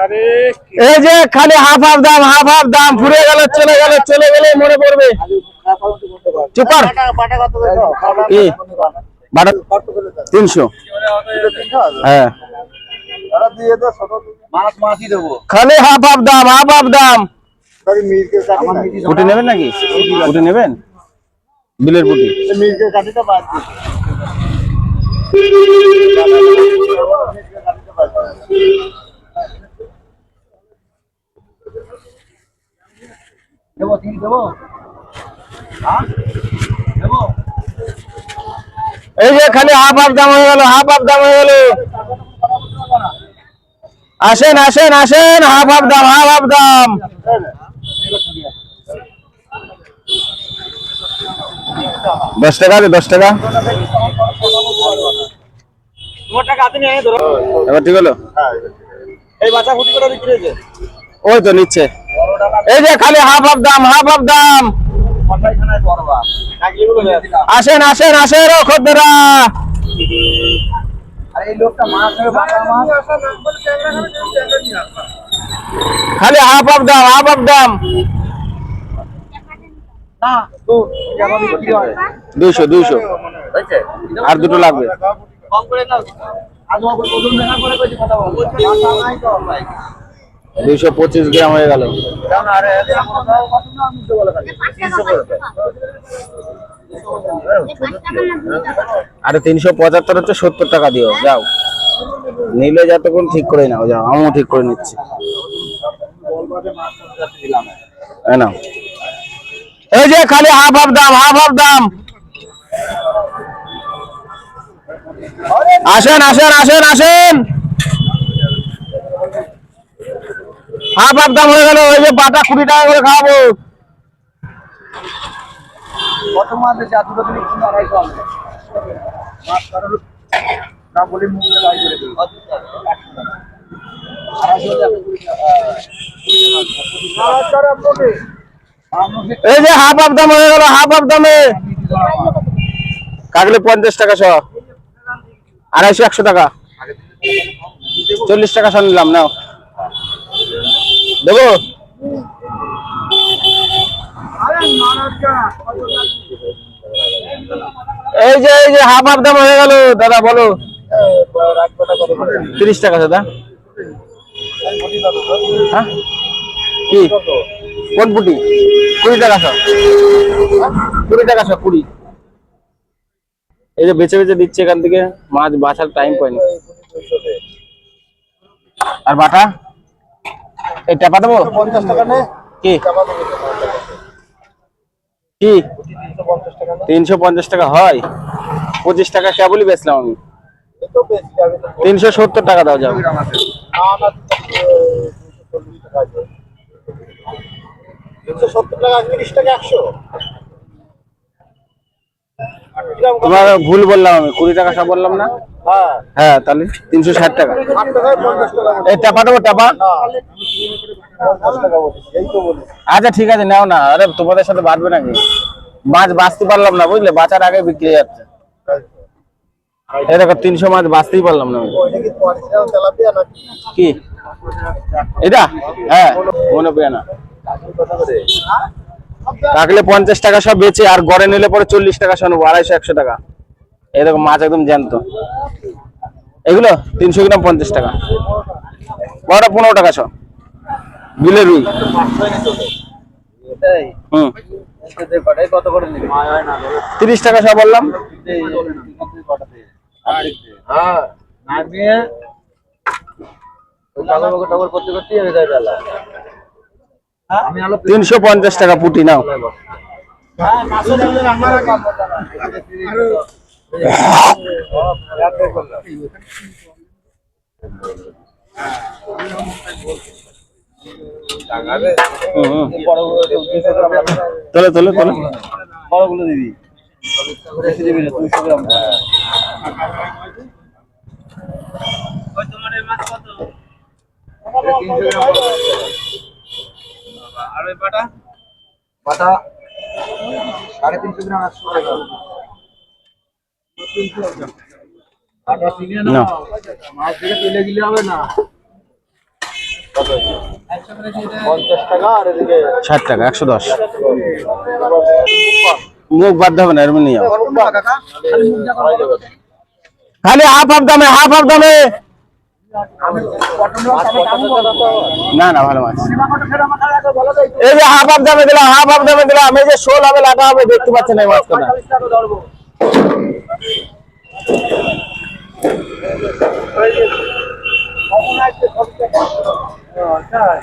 আরে এই যে খালি হাফ হাফ দাম হাফ হাফ দাম ফুরে গেল চলে গেল চলে গেলে মনে পড়বে। চুপ কি? বাটা তিনশো। হ্যাঁ। মাছ মাছই দেবো। খালি হাফ হাফ দাম হাফ হাফ দাম। পুটি নেবেন নাকি? পুটি নেবেন? বিলের পুটি কাঠিটা বাদ দিই দেবো তিন দেবো হ্যাঁ দেবো এই যে খালি হাফ হাফ দাম হয়ে গেল হাফ হাফ দাম হয়ে গেল। আসেন আসেন আসেন হাফ হাফ দাম হাফ হাফ দাম। দশ টাকা দশ টাকা। এবার ঠিক হলো? এই বাচ্চা ফুটি করে বিক্রি হয়েছে? ওই তো নিচ্ছে। এই যে খালি হাফ হাফ দাম, হাফ হাফ দাম। আসেন আসেন আসেন খদ্দেরা। খালি হাফ হাফ দাম, হাফ হাফ দাম। দুইশো দুইশো। আর দুটো লাগবে। কম করে দুইশো পঁচিশ গ্রাম হয়ে গেল। আরে আমার দাও কত না আমি তো বলে খালি 300 করে দাও। আরে তিনশো পঁচাত্তর হচ্ছে সত্তর টাকা দিও, যাও। নিলে যতক্ষণ ঠিক করে নাও, যাও, আমিও ঠিক করে নিচ্ছি। এই যে খালি হাফ হাফ দাম হাফ হাফ দাম। আসেন আসেন আসেন আসেন। হাফ হাফ দাম হয়ে গেল ওই যে বাটা কুড়ি টাকা করে খাওয়াবো? আপনাকে এই যে হাফ হাফ দাম হয়ে গেল হাফ হাফ দামে। কাকলে পঞ্চাশ টাকা সহ আড়াইশো একশো টাকা। চল্লিশ টাকা সহ নিলাম নাও। দেবো? এই যে এই যে, হাফ হাফ দাম হয়ে গেল, দাদা বলো? তিরিশ টাকা, দাদা। হ্যাঁ? কি? কোন পুটি? কুড়ি টাকা সহ কুড়ি টাকা সহ কুড়ি। এই যে বেছে বেছে দিচ্ছে এখান থেকে, মাছ বাছার টাইম পাইনি আর বাটা? এই টাকা দেবো? পঞ্চাশ টাকা নে। কি? কি? তিনশো পঞ্চাশ টাকা হয়। পঁচিশ টাকা কেবলই বেচলাম আমি? তিনশো সত্তর টাকা দাও তিনশো সত্তর টাকা তিরিশ টাকা একশো? তোমার ভুল বললাম আমি, কুড়ি টাকা সব বললাম না? হ্যাঁ তাহলে তিনশো ষাট টাকা। এই টাপা দেবো টাপা আচ্ছা ঠিক আছে, নাও না। আরে, তোমাদের সাথে বাড়বে নাকি? মাছ বাঁচতে পারলাম না, বুঝলে? বাঁচার আগে বিক্রি যাচ্ছে। দেখো, তিনশো মাছ বাঁচতেই পারলাম না কি? এটা? হ্যাঁ মনে পেয়ে না। রাখলে পঞ্চাশ টাকা সব বেচে আর গড়ে নিলে পরে চল্লিশ টাকা সব নেব আড়াইশো একশো টাকা। দেখো মাছ একদম জ্যান্ত। এগুলো তিনশো গ্রাম পঞ্চাশ টাকা। বড়টা পনেরো টাকা সব। বিলের রুই। হুম। তিরিশ টাকা সব বললাম। হ্যাঁ না নিয়ে ওই কালো বাবু টগর করতে করতে তিনশো পঞ্চাশ টাকা পুটি নাও। তোলে তোলে তোলে বড়গুলো দিবি বেশি দিবি না দুইশো গ্রাম বাটা সাড়ে তিনশো গ্রাম একশো টাকা। বাটা কিনে নাও। নাও। মাছ থেকে তুলে গেলে হবে না। পঞ্চাশ টাকা আর এদিকে ষাট টাকা একশো দশ। মুখ বাদ হবে না এরম নিয়ে খালি হাফ হাফ দামে হাফ হাফ দামে। না না ভালো মাছ এই যে হাফ হাফ দামে দিলাম হাফ হাফ দামে দিলাম, এই যে শোল হবে লাগা হবে, দেখতে পাচ্ছেন এই মাছ কটা 45 টাকা ধরবো কখন আসছে সব টাকা তাই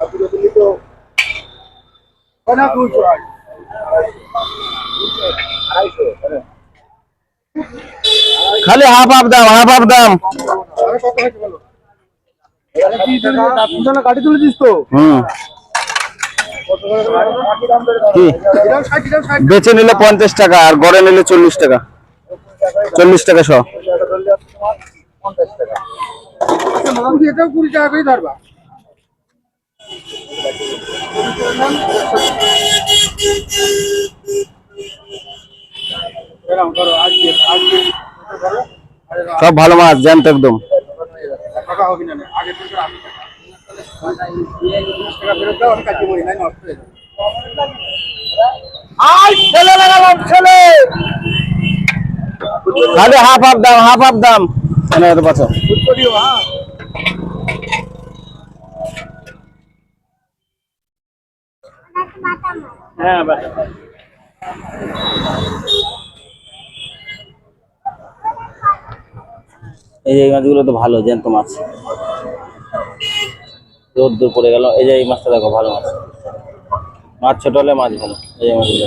আপনি তো কোনা কুচো আড়াইশো খালি হাফ হাফ দাম হাফ হাফ দাম। কাটি তুলে দিস তো। হুম। কি? বেচে নিলে পঞ্চাশ টাকা আর গড়ে নিলে চল্লিশ টাকা। চল্লিশ টাকা শ। ধরবা। সব ভালো মাছ জ্যান্ত একদম। হয়ে ছেলে লাগালাম ছেলে। হাফ হাফ দাম হাফ হাফ দাম। হ্যাঁ হ্যাঁ বাটা এই যে এই মাছগুলো তো ভালো জ্যান্ত মাছ। রোদ দূর পড়ে গেল। এই যে এই মাছটা দেখো ভালো মাছ। মাছ ছোট হলে মাছ ভালো। এই যে মাছগুলো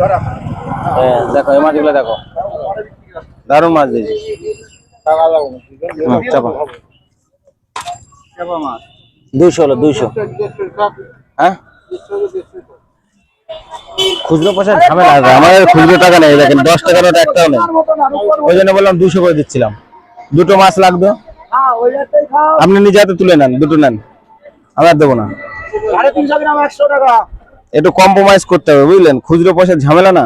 ধরা হ্যাঁ দেখো এই মাছগুলো দেখো। দারুণ মাছ দিয়েছে চাপা। দুইশো হলো দুইশো। হ্যাঁ? খুচরো পয়সা ঝামেলা আছে। আমাদের খুচরো টাকা নেই দেখেন দশ টাকার নোট একটাও নেই। ওই জন্য বললাম দুশো করে দিচ্ছিলাম। দুটো মাছ লাগবে। হ্যাঁ আপনি নিজে হাতে তুলে নেন দুটো নেন। আমি দেবো না। একটু কম্প্রোমাইজ করতে হবে বুঝলেন? খুচরো পয়সা ঝামেলা না।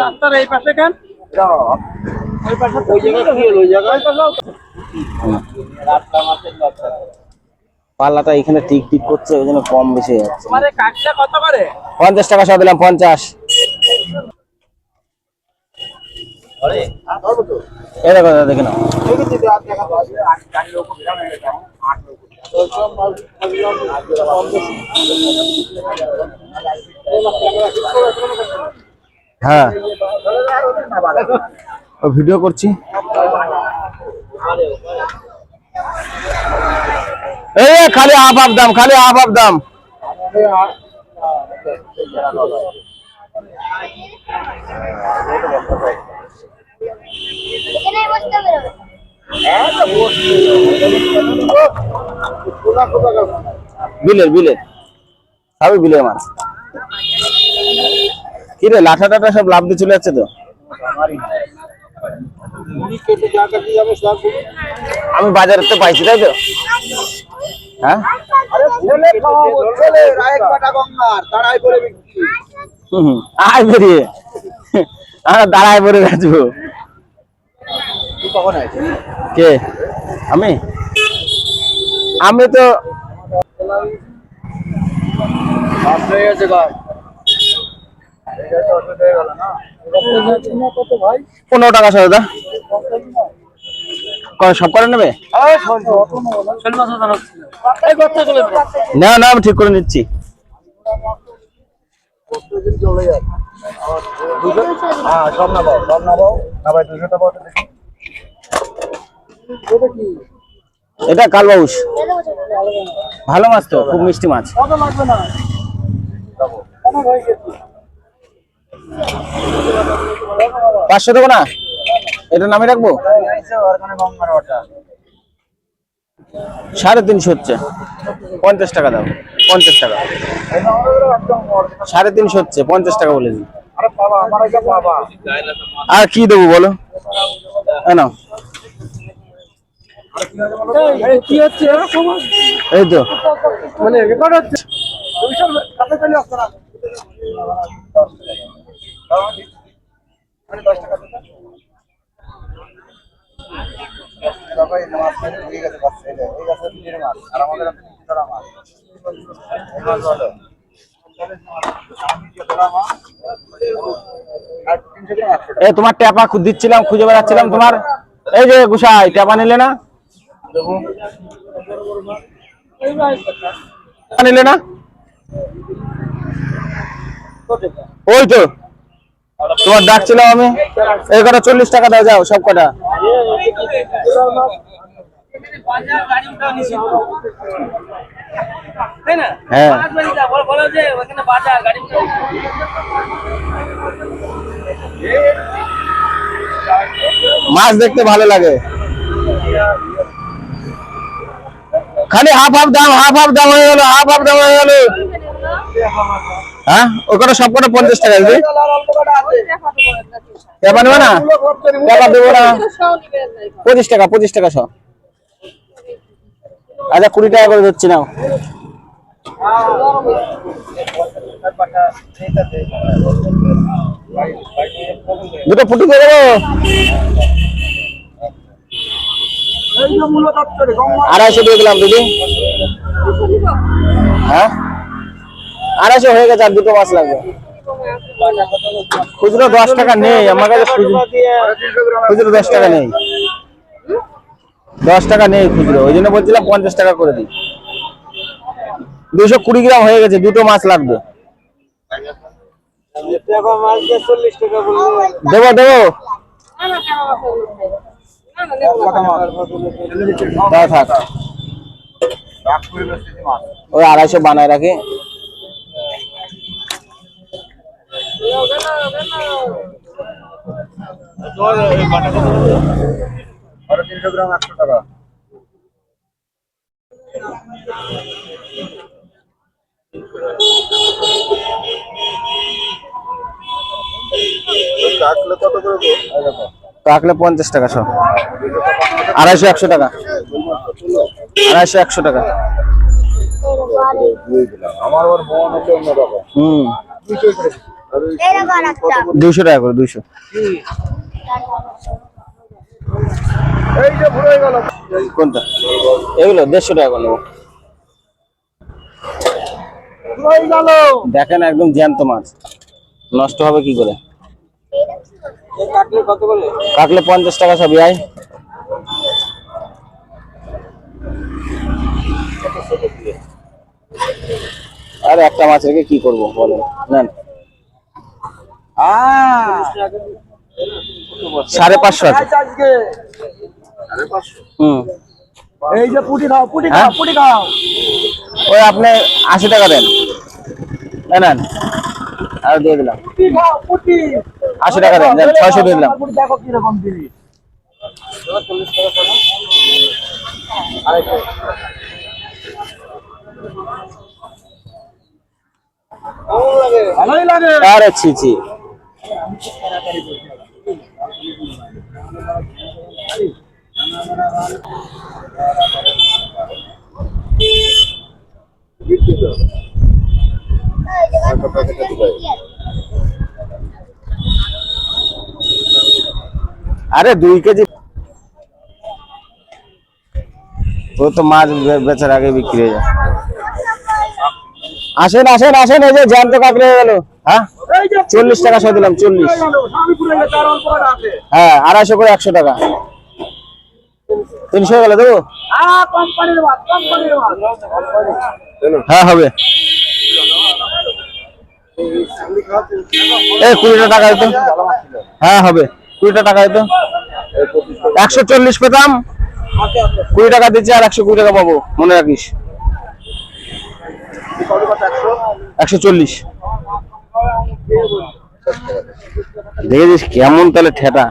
রাস্তার এই পাশে কেন? ওই পাশে ওই জায়গায় ওই জায়গায়? পাল্লাটা এখানে টিক টিক করছে ওই জন্য কম বেশি যাচ্ছে পঞ্চাশ টাকা সব দিলাম পঞ্চাশ দেখো দাদা নাও হয়ে। হ্যাঁ ভিডিও করছি এই খালি হাফ হাফ দাম, খালি হাফ হাফ দাম। বিলের বিলের। সবই বিলের মাছ। কি রে, লাঠা টাটা সব লাভ দিয়ে চলে যাচ্ছে তো? আমি বাজারে তো পাইছি, তাই তো? হ্যাঁ। আয় বেরিয়ে আমরা দাঁড়ায় পড়ে বেচবো? কে আমি আমি তো? পনেরো টাকা সহ দা ক- সব করে নেবে না। না, আমি ঠিক করে নিচ্ছি। এটা কালবাউস ভালো মাছ তো, খুব মিষ্টি মাছ? পাঁচশো দেবো না এটা নামে রাখব। সাড়ে তিনশো হচ্ছে পঞ্চাশ টাকা দাও, পঞ্চাশ টাকা। সাড়ে তিনশো হচ্ছে, পঞ্চাশ টাকা বলেছি আরে কি দেবো বলো? এই তো মানে রেকর্ড হচ্ছে ওইসব কাছে চলে আসছে না দশ টাকা দিতে বাবা তোমার ট্যাপা খু- দিচ্ছিলাম, খুঁজে বেড়াচ্ছিলাম তোমার। এই যে গুসাই, ট্যাপা নিলে না? নিলে না? ওই তো। তোমার ডাকছিলাম আমি? এই কটা চল্লিশ টাকা দাও, যাও, সব কটা। তাই না হ্যাঁ। পাঁচ বাড়িটা বলো বলো যে ওখানে বাজার গাড়ি মাছ দেখতে ভালো লাগে। খালি হাফ হাফ দাম হাফ হাফ দাম হয়ে গেল, হাফ হাফ দাম হয়ে গেল। হ্যাঁ? ওই কটা সব কটা পঞ্চাশ টাকা দিবি ট্যাপা নেবে না? ট্যাপা দেবো না? পঁচিশ টাকা পঁচিশ টাকা সব আচ্ছা কুড়ি টাকা করে ধরছি, নাও। দুটো ফুটি দিয়ে দেবো? আড়াইশো দিয়ে দিলাম, দিদি। হ্যাঁ? আড়াইশো হয়ে গেছে আর দুটো মাছ লাগবে। খুচরো দশ টাকা নেই, আমার কাছে খুচরো দশ টাকা নেই। দশ টাকা নেই খুচরো, ওই জন্য বলছিলাম পঞ্চাশ টাকা করে দিই। দুশো কুড়ি গ্রাম হয়ে গেছে, দুটো মাছ লাগবে। দেবো দেবো। আড়াইশো বানায় রাখি। আরও তিনশো গ্রাম একশো টাকা কত করে। কাকলে পঞ্চাশ টাকা সব। আড়াইশো একশো টাকা। আড়াইশো একশো টাকা। আমার হুম। দুইশো টাকা করে, দুইশো। কোনটা? এগুলো দেড়শো টাকা করে নেব। দেখেন একদম জ্যান্ত মাছ। নষ্ট হবে কি করে? কাটলে পঞ্চাশ টাকা সব আয়। আর একটা মাছ রেখে কি করব বলেন? নেন। সাড়ে পাঁচশো আছে। হুম। এই যে পুটি খাও পুটি হ্যাঁ? খাও পুটি খাও। ওই আপনি আশি টাকা দেন। নেন। আর দিয়ে দিলাম। আশি টাকা দেন দেন ছয়শো দিয়ে দিলাম। দেখো কীরকম জিনিস। ভালোই লাগে। আরে ছি ছি। আরে দুই কেজি। ও তো মাছ বেচার আগে বিক্রি হয়ে যায়। আসেন আসেন আসেন, এই যে জ্যান্ত কাকড়ে গেল হ্যাঁ? চল্লিশ টাকা সহ দিলাম, চল্লিশ। হ্যাঁ আড়াইশো করে একশো টাকা। তিনশো গেল দেবো? হ্যাঁ হবে। এই কুড়িটা টাকা দিত। হ্যাঁ হবে। কুড়িটা টাকা দিত। একশো চল্লিশ পেতাম। কুড়ি টাকা দিচ্ছি আর একশো কুড়ি টাকা পাবো, মনে রাখিস। একশো চল্লিশ। দেখেছিস কেমন তাহলে ঠেটা?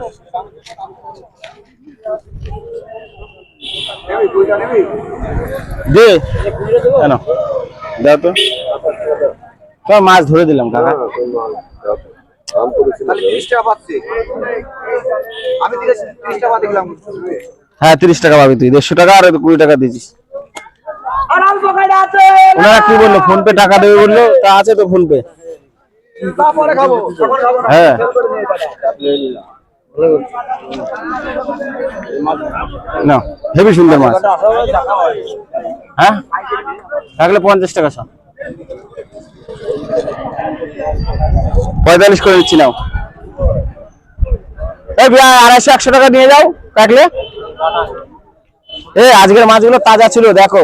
দে। কেন? তো। তোমার মাছ ধরে দিলাম, কাকা। হ্যাঁ তিরিশ টাকা পাবি তুই। দেড়শো টাকা আর কুড়ি টাকা দিয়েছিস। ওনারা কি বলল? ফোন পে টাকা দেবে বলল? তা আছে তো ফোন পে হ্যাঁ। না হেভি সুন্দর মাছ। হ্যাঁ? থাকলে পঞ্চাশ টাকা সব। পঁয়তাল্লিশ করে দিচ্ছি, নাও। এই আড়াইশো, একশো টাকা নিয়ে যাও কাটলে এই আজকের মাছগুলো তাজা ছিল, দেখো।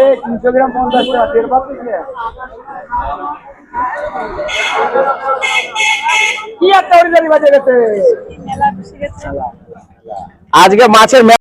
এই তিনশো গ্রাম পঞ্চাশ টাকা তেল কি একটা অরিজিনালি বাজে গেছে। আজকে মাছের